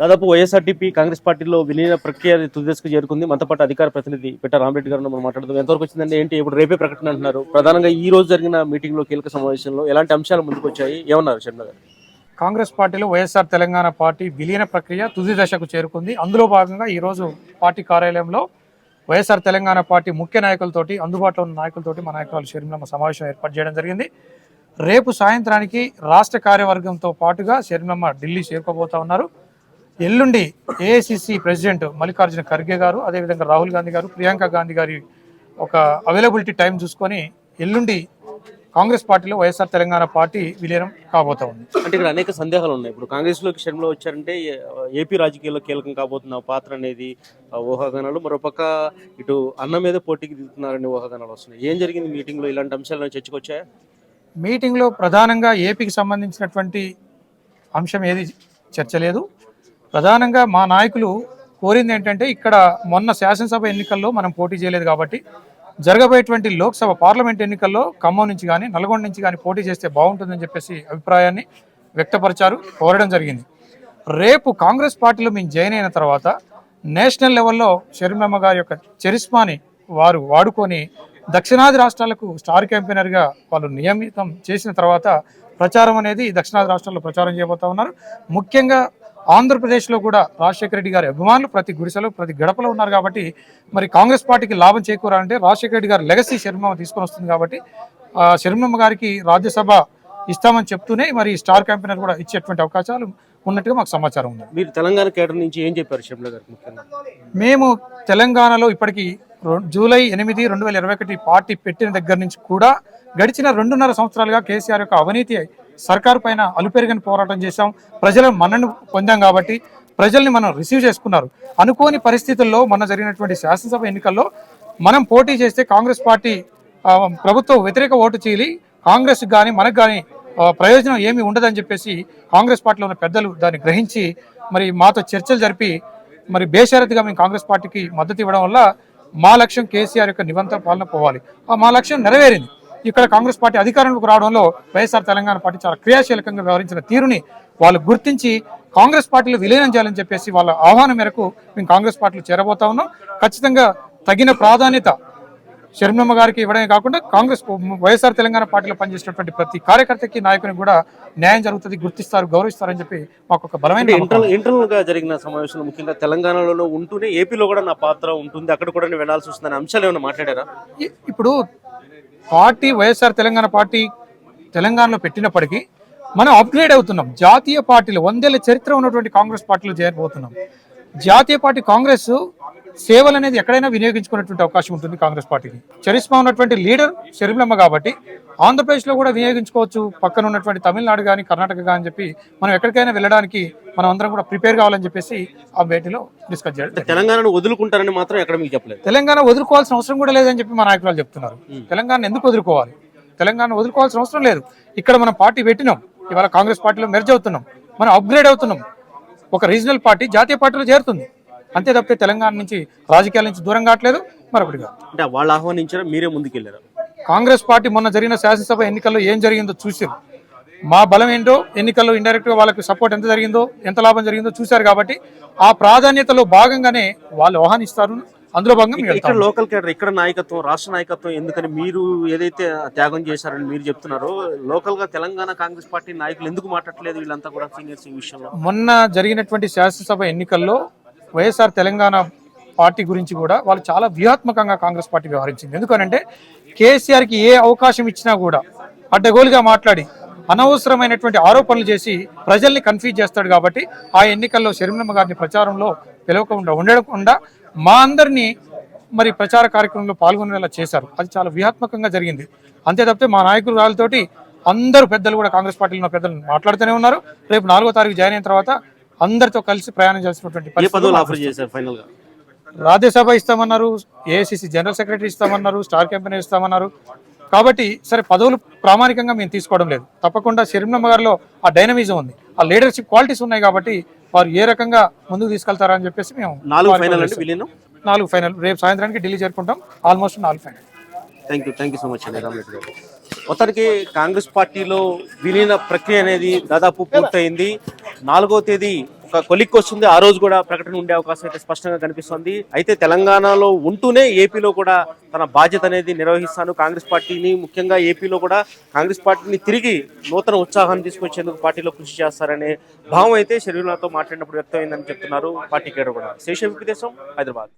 దాదాపు వైఎస్ఆర్టీపీ కాంగ్రెస్ పార్టీలో విలీన ప్రక్రియ తుది దశకు చేరుకుంది. మనతో పాటు అధికార ప్రతినిధి పిట్ట రామరెడ్డి గారు మనం మాట్లాడుతాం ఎంతవరకు వచ్చిందంటే ఏంటి? ఇప్పుడు రేపే ప్రకటన అంటున్నారు. ప్రధానంగా ఈ రోజు జరిగిన మీటింగ్లో కీలక సమావేశంలో ఎలాంటి అంశాలు ముందుకు వచ్చాయి? ఏమన్నారు శర్మ గారు? కాంగ్రెస్ పార్టీలో వైఎస్ఆర్ తెలంగాణ పార్టీ విలీన ప్రక్రియ తుది దశకు చేరుకుంది. అందులో భాగంగా ఈరోజు పార్టీ కార్యాలయంలో వైఎస్ఆర్ తెలంగాణ పార్టీ ముఖ్య నాయకులతోటి అందుబాటులో ఉన్న నాయకులతోటి మా నాయకురాలు షర్మిలమ్మ సమావేశం ఏర్పాటు చేయడం జరిగింది. రేపు సాయంత్రానికి రాష్ట్ర కార్యవర్గంతో పాటుగా షర్మిలమ్మ ఢిల్లీ చేరుకోబోతా ఉన్నారు. ఎల్లుండి ఏఐసిసి ప్రెసిడెంట్ మల్లికార్జున ఖర్గే గారు అదేవిధంగా రాహుల్ గాంధీ గారు ప్రియాంక గాంధీ గారి ఒక అవైలబిలిటీ టైం చూసుకొని ఎల్లుండి కాంగ్రెస్ పార్టీలో వైఎస్ఆర్ తెలంగాణ పార్టీ విలీనం కాబోతా ఉంది. అంటే ఇక్కడ అనేక సందేహాలు ఉన్నాయి. ఇప్పుడు కాంగ్రెస్లోకి షర్మిల వచ్చారంటే ఏపీ రాజకీయాల్లో కీలకం కాబోతున్న పాత్ర అనేది ఊహాగానాలు. మరోపక్క ఇటు అన్న మీద పోటీకి దిగుతున్నారనే ఊహాగానాలు వస్తున్నాయి. ఏం జరిగింది మీటింగ్లో ఇలాంటి అంశాలను చర్చకొచ్చాయా? మీటింగ్లో ప్రధానంగా ఏపీకి సంబంధించినటువంటి అంశం ఏది చర్చ లేదు ప్రధానంగా మా నాయకులు కోరింది ఏంటంటే ఇక్కడ మొన్న శాసనసభ ఎన్నికల్లో మనం పోటీ చేయలేదు కాబట్టి జరగబోయేటువంటి లోక్సభ పార్లమెంట్ ఎన్నికల్లో ఖమ్మం నుంచి కానీ నల్గొండ నుంచి కానీ పోటీ చేస్తే బాగుంటుందని చెప్పేసి అభిప్రాయాన్ని వ్యక్తపరిచారు కోరడం జరిగింది. రేపు కాంగ్రెస్ పార్టీలో మేము జాయిన్ అయిన తర్వాత నేషనల్ లెవెల్లో షర్మిలమ్మ గారి యొక్క చరిస్మాని వారు వాడుకొని దక్షిణాది రాష్ట్రాలకు స్టార్ క్యాంపెయినర్గా వాళ్ళు నియమితం చేసిన తర్వాత ప్రచారం అనేది దక్షిణాది రాష్ట్రాల్లో ప్రచారం చేయబోతా ఉన్నారు. ముఖ్యంగా ఆంధ్రప్రదేశ్లో కూడా రాజశేఖర రెడ్డి గారి అభిమానులు ప్రతి గుడిసెలో ప్రతి గడపలో ఉన్నారు కాబట్టి మరి కాంగ్రెస్ పార్టీకి లాభం చేకూరాలంటే రాజశేఖర రెడ్డి గారి లెగసీ శర్మమ్మ తీసుకొని వస్తుంది కాబట్టి ఆ, శర్మమ్మ గారికి రాజ్యసభ ఇస్తామని చెప్తూనే మరి స్టార్ క్యాంపెయినర్ కూడా ఇచ్చేటువంటి అవకాశాలు ఉన్నట్టుగా మాకు సమాచారం ఉంది మీరు తెలంగాణ కేడర్ నుంచి ఏం చెప్పారు షర్మిల గారికి ముఖ్యంగా? మేము తెలంగాణలో ఇప్పటికి జూలై ఎనిమిది రెండు వేల ఇరవై ఒకటి పార్టీ పెట్టిన దగ్గర నుంచి కూడా గడిచిన రెండున్నర సంవత్సరాలుగా కేసీఆర్ యొక్క అవినీతి సర్కారు పైన అలుపెరుగని పోరాటం చేశాం. ప్రజల మన్నను పొందాం కాబట్టి ప్రజల్ని మనం రిసీవ్ చేసుకున్నారు. అనుకోని పరిస్థితుల్లో మొన్న జరిగినటువంటి శాసనసభ ఎన్నికల్లో మనం పోటీ చేస్తే కాంగ్రెస్ పార్టీ ప్రభుత్వం ప్రభుత్వ వ్యతిరేక ఓటు చీలి కాంగ్రెస్ కానీ మనకు కానీ ప్రయోజనం ఏమీ ఉండదని చెప్పేసి కాంగ్రెస్ పార్టీలో ఉన్న పెద్దలు దాన్ని గ్రహించి మరి మాతో చర్చలు జరిపి మరి బేషరతుగా మేము కాంగ్రెస్ పార్టీకి మద్దతు ఇవ్వడం వల్ల మా లక్ష్యం కేసీఆర్ యొక్క నిబంధన పాలన పోవాలి. ఆ మా లక్ష్యం నెరవేరింది. ఇక్కడ కాంగ్రెస్ పార్టీ అధికారంలోకి రావడంలో వైఎస్ఆర్ తెలంగాణ పార్టీ చాలా క్రియాశీలకంగా వ్యవహరించిన తీరుని వాళ్ళు గుర్తించి కాంగ్రెస్ పార్టీలో విలీనం చేయాలని చెప్పేసి వాళ్ళ ఆహ్వానం మేరకు మేము కాంగ్రెస్ పార్టీలో చేరబోతా ఉన్నాం. ఖచ్చితంగా తగిన ప్రాధాన్యత షర్మిలమ్మ గారికి ఇవ్వడమే కాకుండా కాంగ్రెస్ వైఎస్ఆర్ తెలంగాణ పార్టీలో పనిచేసినటువంటి ప్రతి కార్యకర్తకి నాయకునికి కూడా న్యాయం జరుగుతుంది గుర్తిస్తారు గౌరవిస్తారని చెప్పి మాకు ఒక బలమైన. ఇంటర్నల్గా జరిగిన సమావేశంలో ముఖ్యంగా తెలంగాణలో ఉంటూనే ఏపీలో కూడా నా పాత్ర ఉంటుంది. అక్కడ కూడా నేను వెళ్ళాల్సి వస్తుందని అంశాలు ఏమైనా మాట్లాడారా? ఇప్పుడు పార్టీ వైఎస్ఆర్ తెలంగాణ పార్టీ తెలంగాణలో పెట్టినప్పటికీ మనం అప్గ్రేడ్ అవుతున్నాం. జాతీయ పార్టీలు వందేళ్ళ చరిత్ర ఉన్నటువంటి కాంగ్రెస్ పార్టీలో చేరబోతున్నాం జాతీయ పార్టీ కాంగ్రెస్ సేవలు అనేది ఎక్కడైనా వినియోగించుకునేటువంటి అవకాశం ఉంటుంది కాంగ్రెస్ పార్టీకి. చరిస్మా ఉన్నటువంటి లీడర్ షర్మిలమ్మ కాబట్టి ఆంధ్రప్రదేశ్లో కూడా వినియోగించుకోవచ్చు. పక్కన ఉన్నటువంటి తమిళనాడు కానీ కర్ణాటక కానీ చెప్పి మనం ఎక్కడికైనా వెళ్ళడానికి మనం అందరం కూడా ప్రిపేర్ కావాలని చెప్పేసి ఆ భేటీలో డిస్కస్ చేయడం జరిగింది. తెలంగాణను వదులుకుంటారని మాత్రం ఎక్కడ మీకు చెప్పలేదు? తెలంగాణ వదులుకోవాల్సిన అవసరం కూడా లేదని చెప్పి మా నాయకులు చెప్తున్నారు. తెలంగాణ ఎందుకు వదులుకోవాలి? తెలంగాణ వదులుకోవాల్సిన అవసరం లేదు. ఇక్కడ మనం పార్టీ పెట్టినాం. ఇవాళ కాంగ్రెస్ పార్టీలో మెర్జ్ అవుతున్నాం. మనం అప్గ్రేడ్ అవుతున్నాం. ఒక రీజనల్ పార్టీ జాతీయ పార్టీలో చేరుతుంది. అంతే తప్పితే తెలంగాణ నుంచి రాజకీయాల నుంచి దూరం కావట్లేదు మరొకటి కాదు. అంటే వాళ్ళు ఆహ్వానించారా మీరే ముందుకెళ్ళారా కాంగ్రెస్ పార్టీ మొన్న జరిగిన శాసనసభ ఎన్నికల్లో ఏం జరిగిందో చూసారు మా బలం ఏంటో ఎన్నికల్లో ఇండైరెక్ట్గా వాళ్ళకి సపోర్ట్ ఎంత జరిగిందో ఎంత లాభం జరిగిందో చూశారు కాబట్టి ఆ ప్రాధాన్యతలో భాగంగానే వాళ్ళు ఆహ్వానిస్తారు. అందులో భాగంగా ఇక్కడ లోకల్ కేడర్ ఇక్కడ నాయకత్వం రాష్ట్ర నాయకత్వం ఎందుకని మీరు ఏదైతే త్యాగం చేశారని మీరు చెప్తున్నారో లోకల్గా తెలంగాణ కాంగ్రెస్ పార్టీ నాయకులు ఎందుకు మాట్లాడట్లేదు వీళ్ళంతా కూడా సీనియర్స్ ఈ విషయంలో? మొన్న జరిగినటువంటి శాసనసభ ఎన్నికల్లో వైఎస్ఆర్ తెలంగాణ పార్టీ గురించి కూడా వాళ్ళు చాలా వ్యూహాత్మకంగా కాంగ్రెస్ పార్టీ వ్యవహరించింది. ఎందుకనంటే కేసీఆర్కి ఏ అవకాశం ఇచ్చినా కూడా అడ్డగోలుగా మాట్లాడి అనవసరమైనటువంటి ఆరోపణలు చేసి ప్రజల్ని కన్ఫ్యూజ్ చేస్తాడు కాబట్టి ఆ ఎన్నికల్లో షర్మిలమ్మ గారిని ప్రచారంలో పిలవకుండా ఉండకుండా మా అందరినీ మరి ప్రచార కార్యక్రమంలో పాల్గొనేలా చేశారు. అది చాలా వ్యూహాత్మకంగా జరిగింది. అంతే తప్పితే మా నాయకులు వాళ్ళతోటి అందరూ పెద్దలు కూడా కాంగ్రెస్ పార్టీలో పెద్దలు మాట్లాడుతూనే ఉన్నారు. రేపు నాలుగో తారీఖు జాయిన్ అయిన తర్వాత అందరితో కలిసి ప్రయాణం చేసినటువంటి ఏ పరిస్థితులు పదవులు ఆఫర్ చేశారు ఫైనల్గా? రాజ్యసభ ఇస్తామన్నారు ఏఐసిసి జనరల్ సెక్రటరీ ఇస్తామన్నారు స్టార్ క్యాంపెయినర్ ఇస్తామన్నారు. కాబట్టి సరే పదవులు ప్రామాణికంగా మేము తీసుకోవడం లేదు. తప్పకుండా షర్మిలమ్మ గారిలో ఆ డైనమిజం ఉంది. ఆ లీడర్షిప్ క్వాలిటీస్ ఉన్నాయి కాబట్టి వారు ఏ రకంగా ముందుకు తీసుకెళ్తారని చెప్పేసి మేము నాలుగు ఫైనల్ నాలుగు ఫైనల్ రేపు సాయంత్రానికి ఢిల్లీ చేరుకుంటాం. ఆల్మోస్ట్ నాలుగు final thank you thank you so much అండి రామరెడ్డి గారు. మొత్తానికి కాంగ్రెస్ పార్టీలో విలీన ప్రక్రియ అనేది దాదాపు పూర్తయింది. నాలుగో తేదీ ఒక కొలిక్కి వస్తుంది. ఆ రోజు కూడా ప్రకటన ఉండే అవకాశం అయితే స్పష్టంగా కనిపిస్తోంది. అయితే తెలంగాణలో ఉంటూనే ఏపీలో కూడా తన బాధ్యత అనేది నిర్వహిస్తాను. కాంగ్రెస్ పార్టీని ముఖ్యంగా ఏపీలో కూడా కాంగ్రెస్ పార్టీని తిరిగి నూతన ఉత్సాహాన్ని తీసుకొచ్చేందుకు పార్టీలో కృషి చేస్తారనే భావం అయితే శరీరాలతో మాట్లాడినప్పుడు వ్యక్తమైందని చెప్తున్నారు పార్టీ కేడర్ కూడా శేష విదేశం హైదరాబాద్.